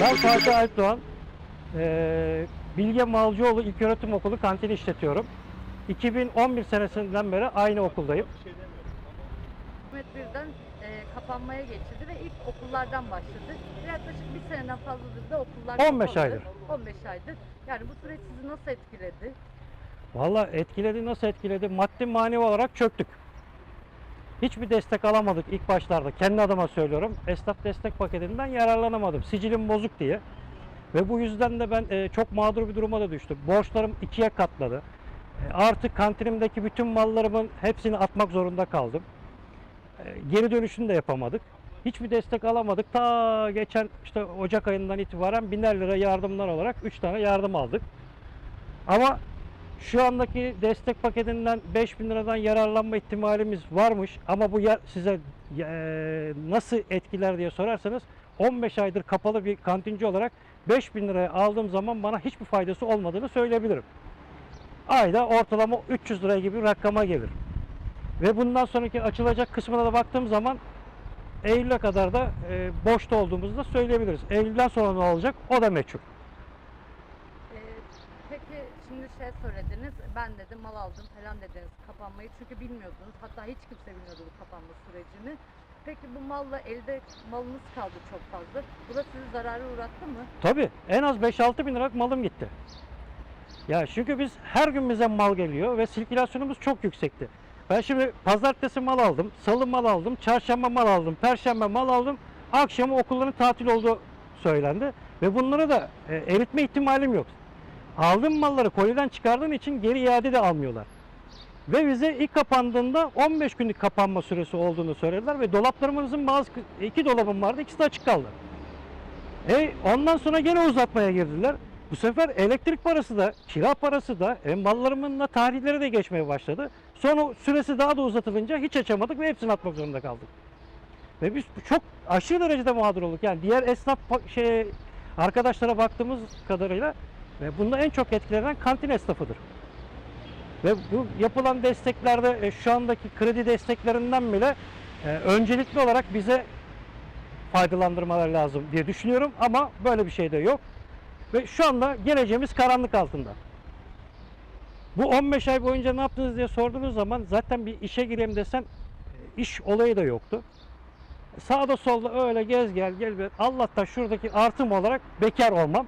Ben Fatih Alpdoğan. Ee, Bilge Malcıoğlu İlköğretim Okulu kantini işletiyorum. 2011 senesinden beri aynı okuldayım. Hükümet birden e, kapanmaya geçirdi ve ilk okullardan başladı. Yaklaşık bir seneden fazladır da okullar 15 kapalı. aydır. 15 aydır. Yani bu süreç sizi nasıl etkiledi? Valla etkiledi nasıl etkiledi? Maddi manevi olarak çöktük. Hiçbir destek alamadık ilk başlarda. Kendi adıma söylüyorum. Esnaf destek paketinden yararlanamadım. Sicilim bozuk diye. Ve bu yüzden de ben e, çok mağdur bir duruma da düştüm. Borçlarım ikiye katladı. E, artık kantinimdeki bütün mallarımın hepsini atmak zorunda kaldım. E, geri dönüşünü de yapamadık. Hiçbir destek alamadık. Ta geçen işte Ocak ayından itibaren biner lira yardımlar olarak 3 tane yardım aldık. Ama şu andaki destek paketinden 5000 liradan yararlanma ihtimalimiz varmış ama bu ya- size e, nasıl etkiler diye sorarsanız 15 aydır kapalı bir kantinci olarak 5000 liraya aldığım zaman bana hiçbir faydası olmadığını söyleyebilirim. Ayda ortalama 300 lira gibi bir rakama gelir. Ve bundan sonraki açılacak kısmına da baktığım zaman Eylül'e kadar da e, boşta olduğumuzu da söyleyebiliriz. Eylül'den sonra ne olacak o da meçhul. E, peki şimdi şey söylediniz, ben dedim mal aldım falan dediniz kapanmayı çünkü bilmiyordunuz. Hatta hiç kimse bilmiyordu bu kapanma sürecini. Peki bu malla elde malınız kaldı çok fazla. Bu da sizi zarara uğrattı mı? Tabii en az 5-6 bin liralık malım gitti. Ya çünkü biz her gün bize mal geliyor ve sirkülasyonumuz çok yüksekti. Ben şimdi pazartesi mal aldım, salı mal aldım, çarşamba mal aldım, perşembe mal aldım. Akşam okulların tatil olduğu söylendi. Ve bunları da e, eritme ihtimalim yok. Aldığım malları koliden çıkardığım için geri iade de almıyorlar. Ve bize ilk kapandığında 15 günlük kapanma süresi olduğunu söylediler ve dolaplarımızın bazı iki dolabım vardı ikisi de açık kaldı. E ondan sonra gene uzatmaya girdiler. Bu sefer elektrik parası da, kira parası da, e, mallarımın da tarihleri de geçmeye başladı. Sonra süresi daha da uzatılınca hiç açamadık ve hepsini atmak zorunda kaldık. Ve biz çok aşırı derecede mağdur olduk. Yani diğer esnaf şey arkadaşlara baktığımız kadarıyla ve bunda en çok etkilenen kantin esnafıdır. Ve bu yapılan desteklerde e, şu andaki kredi desteklerinden bile e, öncelikli olarak bize faydalandırmalar lazım diye düşünüyorum ama böyle bir şey de yok. Ve şu anda geleceğimiz karanlık altında. Bu 15 ay boyunca ne yaptınız diye sorduğunuz zaman zaten bir işe gireyim desen e, iş olayı da yoktu. Sağda solda öyle gez gel gel. Allah'tan şuradaki artım olarak bekar olmam.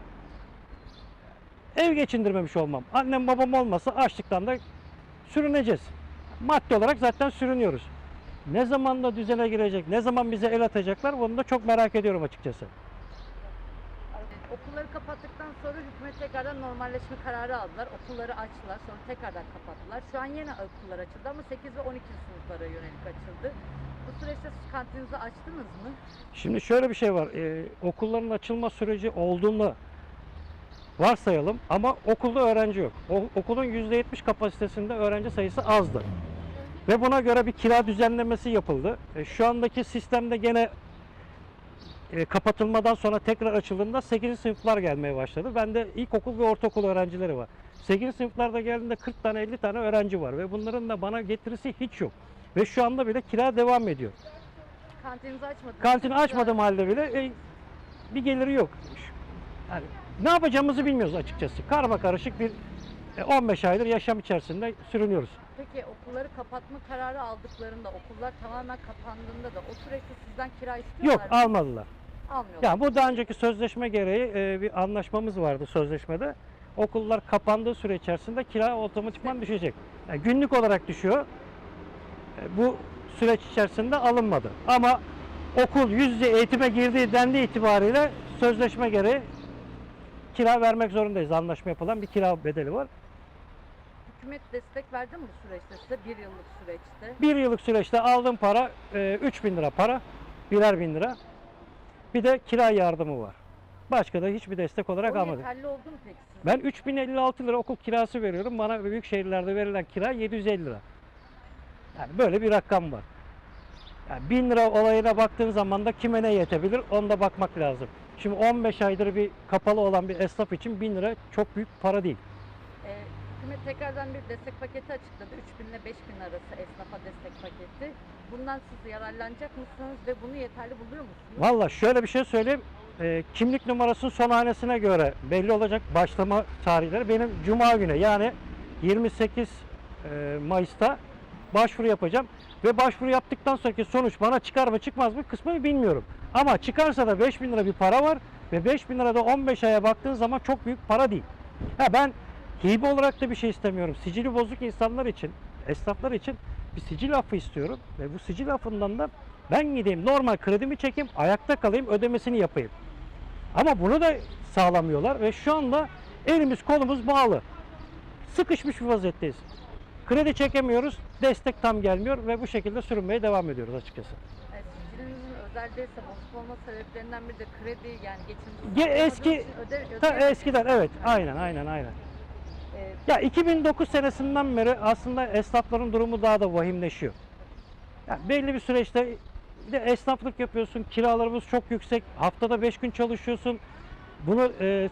Ev geçindirmemiş olmam. Annem babam olmasa açlıktan da sürüneceğiz. Maddi olarak zaten sürünüyoruz. Ne zaman da düzene girecek, ne zaman bize el atacaklar bunu da çok merak ediyorum açıkçası. Okulları kapattıktan sonra hükümet tekrardan normalleşme kararı aldılar. Okulları açtılar, sonra tekrardan kapattılar. Şu an yine okullar açıldı ama 8 ve 12 sınıflara yönelik açıldı. Bu süreçte siz kantininizi açtınız mı? Şimdi şöyle bir şey var. Ee, okulların açılma süreci olduğunu varsayalım ama okulda öğrenci yok. O, okulun %70 kapasitesinde öğrenci sayısı azdı. Ve buna göre bir kira düzenlemesi yapıldı. E, şu andaki sistemde gene e, kapatılmadan sonra tekrar açıldığında 8. sınıflar gelmeye başladı. Bende ilkokul ve ortaokul öğrencileri var. 8. sınıflarda geldiğinde 40 tane 50 tane öğrenci var ve bunların da bana getirisi hiç yok. Ve şu anda bile kira devam ediyor. Kantininizi açmadınız. Kantini açmadığım halde bile e, bir geliri yok. Yani ne yapacağımızı bilmiyoruz açıkçası. Karma karışık bir e, 15 aydır yaşam içerisinde sürünüyoruz. Peki okulları kapatma kararı aldıklarında, okullar tamamen kapandığında da o süreçte sizden kira Yok istiyorlar mı? almadılar. Almıyorlar. Yani bu daha önceki sözleşme gereği e, bir anlaşmamız vardı sözleşmede. Okullar kapandığı süre içerisinde kira otomatikman düşecek. Yani günlük olarak düşüyor. E, bu süreç içerisinde alınmadı. Ama okul yüz yüze eğitime girdiği dendiği itibariyle sözleşme gereği kira vermek zorundayız. Anlaşma yapılan bir kira bedeli var. Hükümet destek verdi mi bu süreçte size? Bir yıllık süreçte. Bir yıllık süreçte aldığım para e, 3 bin lira para. Birer bin lira. Bir de kira yardımı var. Başka da hiçbir destek olarak O almadım. yeterli oldu mu peki size? Ben 3056 lira okul kirası veriyorum. Bana büyük şehirlerde verilen kira 750 lira. Yani böyle bir rakam var. Yani 1000 lira olayına baktığın zaman da kime ne yetebilir onda bakmak lazım. Şimdi 15 aydır bir kapalı olan bir esnaf için 1000 lira çok büyük para değil. Ee, hükümet tekrardan bir destek paketi açıkladı. 3000 ile 5000 arası esnafa destek paketi. Bundan siz yararlanacak mısınız ve bunu yeterli buluyor musunuz? Valla şöyle bir şey söyleyeyim. Ee, kimlik numarasının son hanesine göre belli olacak başlama tarihleri. Benim Cuma günü yani 28 e, Mayıs'ta başvuru yapacağım. Ve başvuru yaptıktan sonraki sonuç bana çıkar mı çıkmaz mı kısmını bilmiyorum. Ama çıkarsa da 5000 lira bir para var. Ve 5000 lira da 15 aya baktığın zaman çok büyük para değil. Ha ben hibe olarak da bir şey istemiyorum. Sicili bozuk insanlar için, esnaflar için bir sicil affı istiyorum. Ve bu sicil affından da ben gideyim normal kredimi çekeyim, ayakta kalayım, ödemesini yapayım. Ama bunu da sağlamıyorlar ve şu anda elimiz kolumuz bağlı. Sıkışmış bir vaziyetteyiz. Kredi çekemiyoruz, destek tam gelmiyor ve bu şekilde sürünmeye devam ediyoruz açıkçası. E, sicilinizin özel değilse bozuk olma sebeplerinden biri de kredi yani geçiminizi Ge- sağlayamadığınız eski- Ta eskiden evet, aynen aynen aynen. E, Ya 2009 senesinden beri aslında esnafların durumu daha da vahimleşiyor. Ya belli bir süreçte bir de esnaflık yapıyorsun, kiralarımız çok yüksek, haftada 5 gün çalışıyorsun. Bunu e,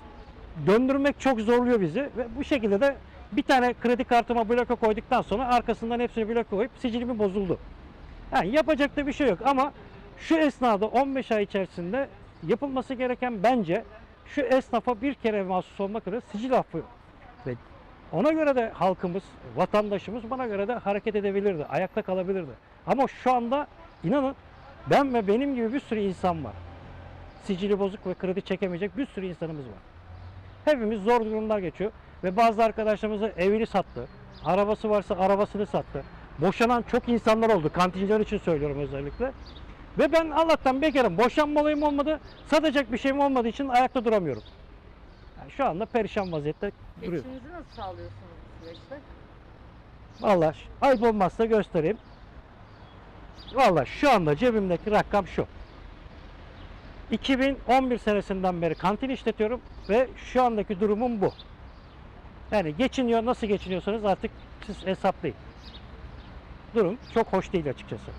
döndürmek çok zorluyor bizi ve bu şekilde de bir tane kredi kartıma bloke koyduktan sonra arkasından hepsini bloke koyup sicilimi bozuldu. Yani yapacak da bir şey yok ama şu esnada 15 ay içerisinde yapılması gereken bence şu esnafa bir kere mahsus olmak üzere sicil affı ve ona göre de halkımız, vatandaşımız bana göre de hareket edebilirdi, ayakta kalabilirdi. Ama şu anda inanın ben ve benim gibi bir sürü insan var. Sicili bozuk ve kredi çekemeyecek bir sürü insanımız var. Hepimiz zor durumlar geçiyor ve bazı arkadaşlarımız da evini sattı. Arabası varsa arabasını sattı. Boşanan çok insanlar oldu. Kantinciler için söylüyorum özellikle. Ve ben Allah'tan bekarım. Boşanma olayım olmadı. Satacak bir şeyim olmadığı için ayakta duramıyorum. Yani şu anda perişan vaziyette duruyor. geçiminizi nasıl sağlıyorsunuz bu süreçte? Vallahi ş- ayıp olmazsa göstereyim. Vallahi şu anda cebimdeki rakam şu. 2011 senesinden beri kantin işletiyorum ve şu andaki durumum bu. Yani geçiniyor, nasıl geçiniyorsanız artık siz hesaplayın. Durum çok hoş değil açıkçası.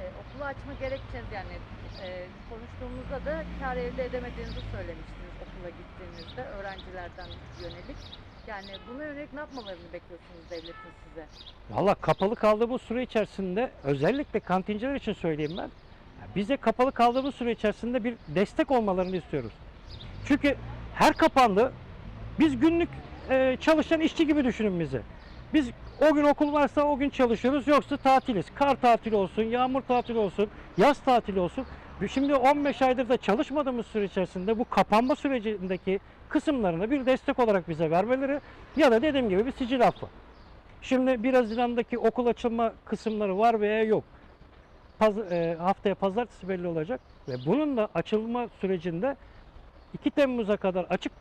E, okulu açma gerekçeniz yani e, konuştuğumuzda da kar elde edemediğinizi söylemiştiniz okula gittiğinizde öğrencilerden yönelik. Yani buna yönelik ne yapmalarını bekliyorsunuz devletin size? Valla kapalı kaldığı bu süre içerisinde özellikle kantinciler için söyleyeyim ben. Bize kapalı kaldığımız süre içerisinde bir destek olmalarını istiyoruz. Çünkü her kapandı. Biz günlük e, çalışan işçi gibi düşünün bizi. Biz o gün okul varsa o gün çalışıyoruz yoksa tatiliz. Kar tatili olsun, yağmur tatili olsun, yaz tatili olsun. Şimdi 15 aydır da çalışmadığımız süre içerisinde bu kapanma sürecindeki kısımlarını bir destek olarak bize vermeleri ya da dediğim gibi bir sicil affı. Şimdi 1 Haziran'daki okul açılma kısımları var veya yok. Paz- e, haftaya pazartesi belli olacak ve bunun da açılma sürecinde 2 Temmuz'a kadar açık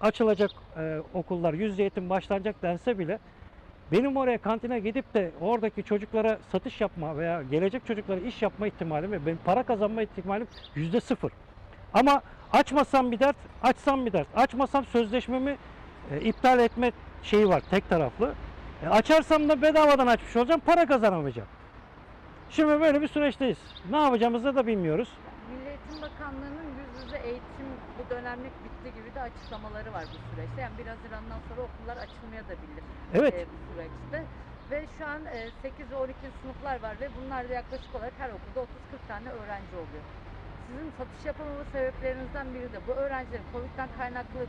açılacak e, okullar yüz eğitim başlanacak dense bile benim oraya kantine gidip de oradaki çocuklara satış yapma veya gelecek çocuklara iş yapma ihtimalim ve benim para kazanma ihtimalim yüzde sıfır. Ama açmasam bir dert, açsam bir dert. Açmasam sözleşmemi e, iptal etme şeyi var tek taraflı. E, açarsam da bedavadan açmış olacağım, para kazanamayacağım. Şimdi böyle bir süreçteyiz. Ne yapacağımızı da bilmiyoruz. Eğitim Bakanlığı'nın yüz yüze eğitim bu dönemlik bitti gibi de açıklamaları var bu süreçte. Yani 1 Haziran'dan sonra okullar açılmaya da bilir Evet. e, bu süreçte. Ve şu an e, 8 ve 12 sınıflar var ve bunlarda yaklaşık olarak her okulda 30-40 tane öğrenci oluyor. Sizin satış yapamama sebeplerinizden biri de bu öğrencilerin Covid'den kaynaklı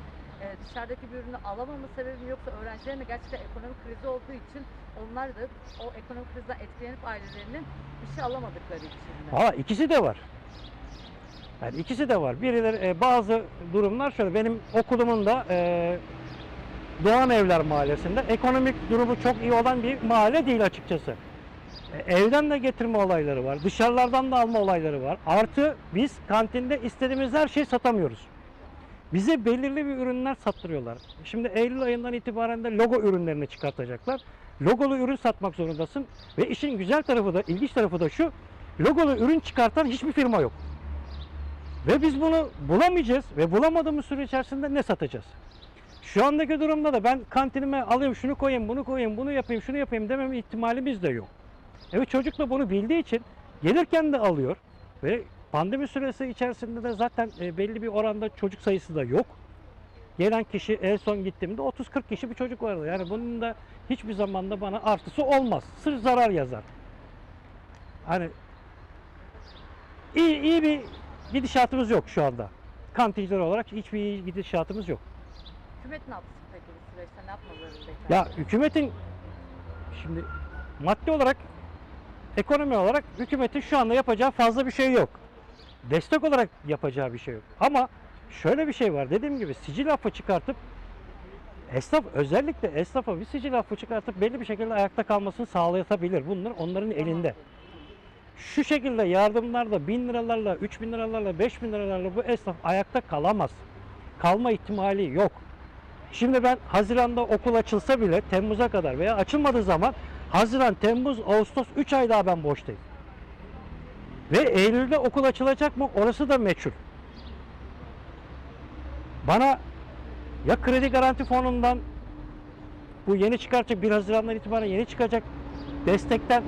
e, dışarıdaki bir ürünü alamama sebebi mi yoksa öğrencilerin de gerçekten ekonomik krizi olduğu için onlar da o ekonomik krizden etkilenip ailelerinin bir şey alamadıkları için mi? Valla ikisi de var. Yani ikisi de var. Birileri e, bazı durumlar şöyle benim okulumun da e, Doğan Evler Mahallesi'nde ekonomik durumu çok iyi olan bir mahalle değil açıkçası. E, evden de getirme olayları var. Dışarılardan da alma olayları var. Artı biz kantinde istediğimiz her şeyi satamıyoruz. Bize belirli bir ürünler sattırıyorlar. Şimdi Eylül ayından itibaren de logo ürünlerini çıkartacaklar. Logolu ürün satmak zorundasın. Ve işin güzel tarafı da, ilginç tarafı da şu. Logolu ürün çıkartan hiçbir firma yok. Ve biz bunu bulamayacağız ve bulamadığımız süre içerisinde ne satacağız? Şu andaki durumda da ben kantinime alayım şunu koyayım, bunu koyayım, bunu yapayım, şunu yapayım demem ihtimalimiz de yok. Evet çocuk da bunu bildiği için gelirken de alıyor ve pandemi süresi içerisinde de zaten e, belli bir oranda çocuk sayısı da yok. Gelen kişi en son gittiğimde 30-40 kişi bir çocuk vardı. Yani bunun da hiçbir zamanda bana artısı olmaz. Sırf zarar yazar. Hani iyi, iyi bir gidişatımız yok şu anda. Kantinciler olarak hiçbir gidişatımız yok. Hükümet ne yapsın peki bu süreçte? Ne yapmalarını bekler? Ya hükümetin şimdi maddi olarak ekonomi olarak hükümetin şu anda yapacağı fazla bir şey yok. Destek olarak yapacağı bir şey yok. Ama şöyle bir şey var. Dediğim gibi sicil affı çıkartıp esnaf özellikle esnafa bir sicil affı çıkartıp belli bir şekilde ayakta kalmasını sağlayabilir. Bunlar onların elinde. Şu şekilde yardımlarla, bin liralarla, üç bin liralarla, beş bin liralarla bu esnaf ayakta kalamaz. Kalma ihtimali yok. Şimdi ben Haziran'da okul açılsa bile Temmuz'a kadar veya açılmadığı zaman Haziran, Temmuz, Ağustos 3 ay daha ben boştayım. Ve Eylül'de okul açılacak mı orası da meçhul. Bana ya kredi garanti fonundan bu yeni çıkartacak 1 Haziran'dan itibaren yeni çıkacak destekten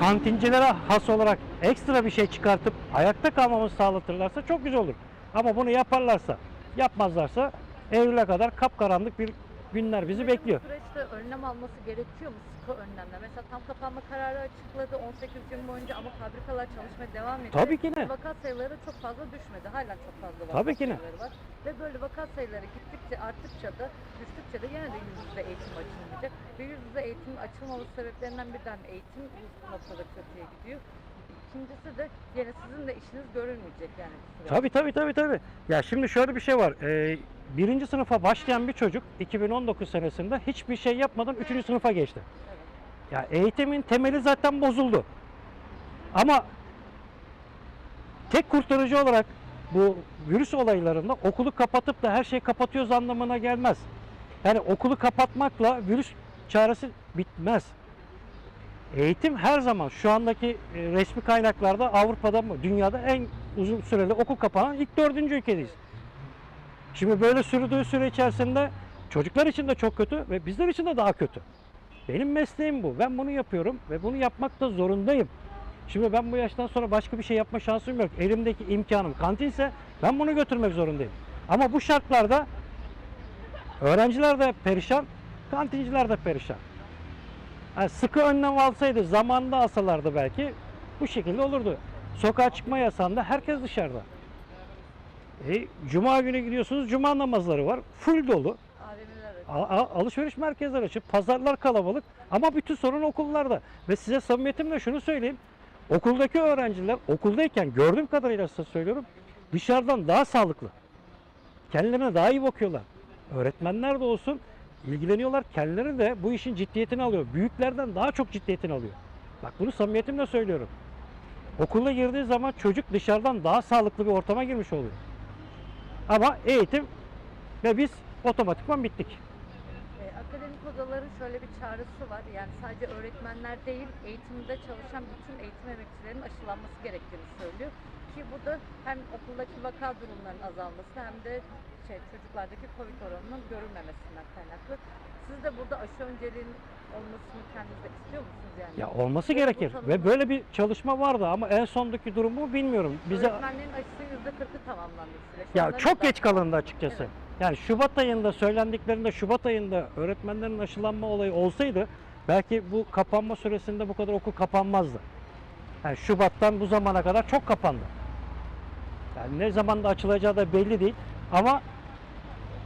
kantincilere has olarak ekstra bir şey çıkartıp ayakta kalmamızı sağlatırlarsa çok güzel olur. Ama bunu yaparlarsa, yapmazlarsa Eylül'e kadar kapkaranlık bir günler bizi bekliyor. Süreçte önlem alması gerekiyor mu? Sıkı önlemler. Mesela tam kapanma kararı açıkladı 18 gün boyunca ama fabrikalar çalışmaya devam ediyor. Tabii ki ne? Vaka sayıları çok fazla düşmedi. Hala çok fazla vaka Tabii ki ne? var. Ve böyle vaka sayıları gittikçe arttıkça da düştükçe de yine de yüz yüze eğitim açılmayacak. Ve yüz yüze eğitimin açılmaması sebeplerinden bir tane eğitim noktada kötüye gidiyor. İkincisi de yine sizin de işiniz görülmeyecek yani. Tabii tabii tabii tabii. Ya şimdi şöyle bir şey var. Ee, birinci sınıfa başlayan bir çocuk 2019 senesinde hiçbir şey yapmadan üçüncü sınıfa geçti. Ya eğitimin temeli zaten bozuldu. Ama tek kurtarıcı olarak bu virüs olaylarında okulu kapatıp da her şeyi kapatıyoruz anlamına gelmez. Yani okulu kapatmakla virüs çaresi bitmez. Eğitim her zaman şu andaki e, resmi kaynaklarda Avrupa'da mı dünyada en uzun süreli okul kapanan ilk dördüncü ülkedeyiz. Şimdi böyle sürdüğü süre içerisinde çocuklar için de çok kötü ve bizler için de daha kötü. Benim mesleğim bu. Ben bunu yapıyorum ve bunu yapmakta zorundayım. Şimdi ben bu yaştan sonra başka bir şey yapma şansım yok. Elimdeki imkanım kantinse ben bunu götürmek zorundayım. Ama bu şartlarda öğrenciler de perişan, kantinciler de perişan. Yani sıkı önlem alsaydı, zamanında alsalardı belki bu şekilde olurdu. Sokağa çıkma yasağında herkes dışarıda. E, Cuma günü gidiyorsunuz, Cuma namazları var. Full dolu. A- a- alışveriş merkezleri açık, pazarlar kalabalık ama bütün sorun okullarda. Ve size samimiyetimle şunu söyleyeyim. Okuldaki öğrenciler okuldayken gördüğüm kadarıyla size söylüyorum dışarıdan daha sağlıklı. Kendilerine daha iyi bakıyorlar. Öğretmenler de olsun ilgileniyorlar. Kendileri de bu işin ciddiyetini alıyor. Büyüklerden daha çok ciddiyetini alıyor. Bak bunu samimiyetimle söylüyorum. Okula girdiği zaman çocuk dışarıdan daha sağlıklı bir ortama girmiş oluyor. Ama eğitim ve biz otomatikman bittik. Odaların şöyle bir çağrısı var. Yani sadece öğretmenler değil, eğitimde çalışan bütün eğitim emekçilerinin aşılanması gerektiğini söylüyor. Ki bu da hem okuldaki vaka durumlarının azalması hem de şey, çocuklardaki Covid oranının görülmemesinden kaynaklı. Siz de burada aşı önceliğinin olmasını kendiniz de istiyor musunuz yani? Ya olması bu gerekir tanımı- ve böyle bir çalışma vardı ama en sondaki durumu bilmiyorum. Bize Öğretmenlerin aşısı %40'ı tamamlandı bu süreç. ya Onların çok da- geç kalındı açıkçası. Evet. Yani Şubat ayında söylendiklerinde Şubat ayında öğretmenlerin aşılanma olayı olsaydı belki bu kapanma süresinde bu kadar okul kapanmazdı. Yani Şubat'tan bu zamana kadar çok kapandı. Yani ne zaman da açılacağı da belli değil ama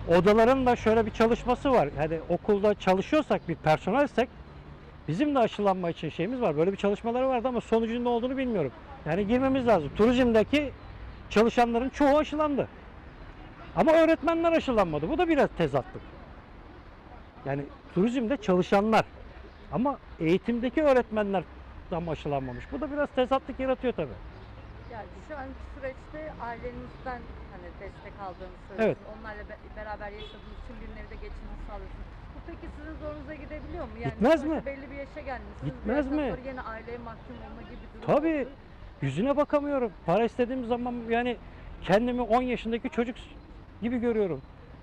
odaların da şöyle bir çalışması var. Yani okulda çalışıyorsak bir personelsek bizim de aşılanma için şeyimiz var. Böyle bir çalışmaları vardı ama sonucun ne olduğunu bilmiyorum. Yani girmemiz lazım. Turizmdeki çalışanların çoğu aşılandı. Ama öğretmenler aşılanmadı. Bu da biraz tezatlık. Yani turizmde çalışanlar ama eğitimdeki öğretmenler tam aşılanmamış. Bu da biraz tezatlık yaratıyor tabii. Yani şu anki süreçte ailenizden hani destek aldığını söylüyorsunuz. Onlarla be- beraber yaşadığınız için bir nevde geçimini sağlıyorsunuz. Bu peki sizin zorunuza gidebiliyor mu? Yani Gitmez sonuçta mi? Belli bir yaşa gelmişsiniz. Gitmez mi? Sonra yine aileye mahkum olma gibi bir durum Tabii. oldu. Yüzüne bakamıyorum. Para istediğim zaman yani kendimi 10 yaşındaki çocuk gibi görüyorum.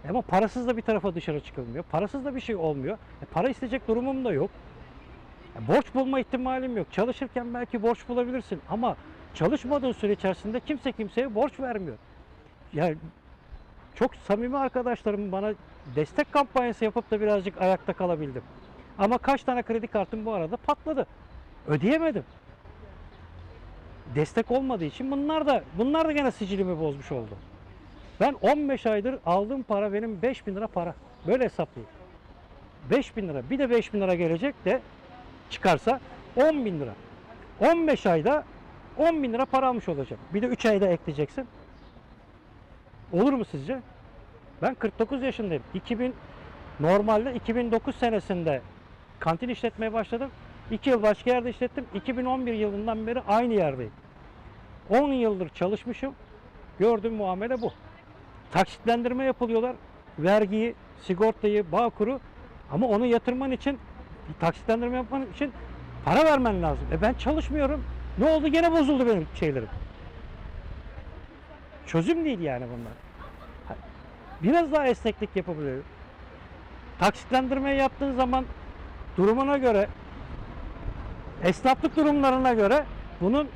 Ama parasız da bir tarafa dışarı çıkılmıyor. Parasız da bir şey olmuyor. E, para isteyecek durumum da yok. E, borç bulma ihtimalim yok. Çalışırken belki borç bulabilirsin ama çalışmadığın süre içerisinde kimse kimseye borç vermiyor. Yani çok samimi arkadaşlarım bana destek kampanyası yapıp da birazcık ayakta kalabildim. Ama kaç tane kredi kartım bu arada patladı. Ödeyemedim. Destek olmadığı için bunlar da bunlar da gene sicilimi bozmuş oldu. Ben 15 aydır aldığım para benim 5000 lira para. Böyle hesaplayayım. 5000 lira. Bir de 5000 lira gelecek de çıkarsa 10 bin lira. 15 ayda 10 bin lira para almış olacağım. Bir de 3 ayda ekleyeceksin. Olur mu sizce? Ben 49 yaşındayım. 2000 normalde 2009 senesinde kantin işletmeye başladım. 2 yıl başka yerde işlettim. 2011 yılından beri aynı yerdeyim. 10 yıldır çalışmışım. Gördüğüm muamele bu. Taksitlendirme yapılıyorlar. Vergiyi, sigortayı, bağkuru ama onu yatırman için taksitlendirme yapman için para vermen lazım. E ben çalışmıyorum. Ne oldu? Gene bozuldu benim şeylerim. Çözüm değil yani bunlar. Biraz daha esneklik yapabiliyor. Taksitlendirme yaptığın zaman durumuna göre esnaflık durumlarına göre bunun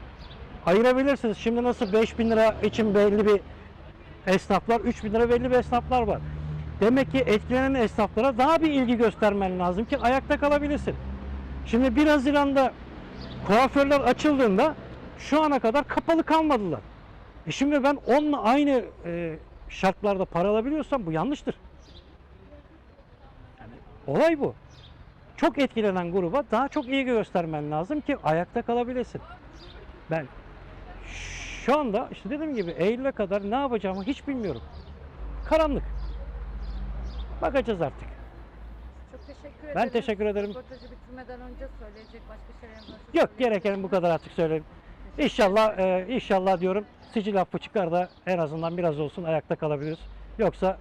ayırabilirsiniz. Şimdi nasıl 5000 lira için belli bir esnaflar, 3000 lira belli bir esnaflar var. Demek ki etkilenen esnaflara daha bir ilgi göstermen lazım ki ayakta kalabilirsin. Şimdi 1 Haziran'da kuaförler açıldığında şu ana kadar kapalı kalmadılar. E şimdi ben onunla aynı e, şartlarda para alabiliyorsam bu yanlıştır. Yani olay bu. Çok etkilenen gruba daha çok ilgi göstermen lazım ki ayakta kalabilesin. Ben şu anda işte dediğim gibi Eylül'e kadar ne yapacağımı hiç bilmiyorum. Karanlık. Bakacağız artık. Çok teşekkür ederim. Ben teşekkür ederim. Röportajı bitirmeden önce söyleyecek başka şeyleriniz varsa Yok gereken bu kadar artık söyleyeyim. İnşallah e, inşallah diyorum sicil affı çıkar da en azından biraz olsun ayakta kalabiliriz. Yoksa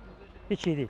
hiç iyi değil.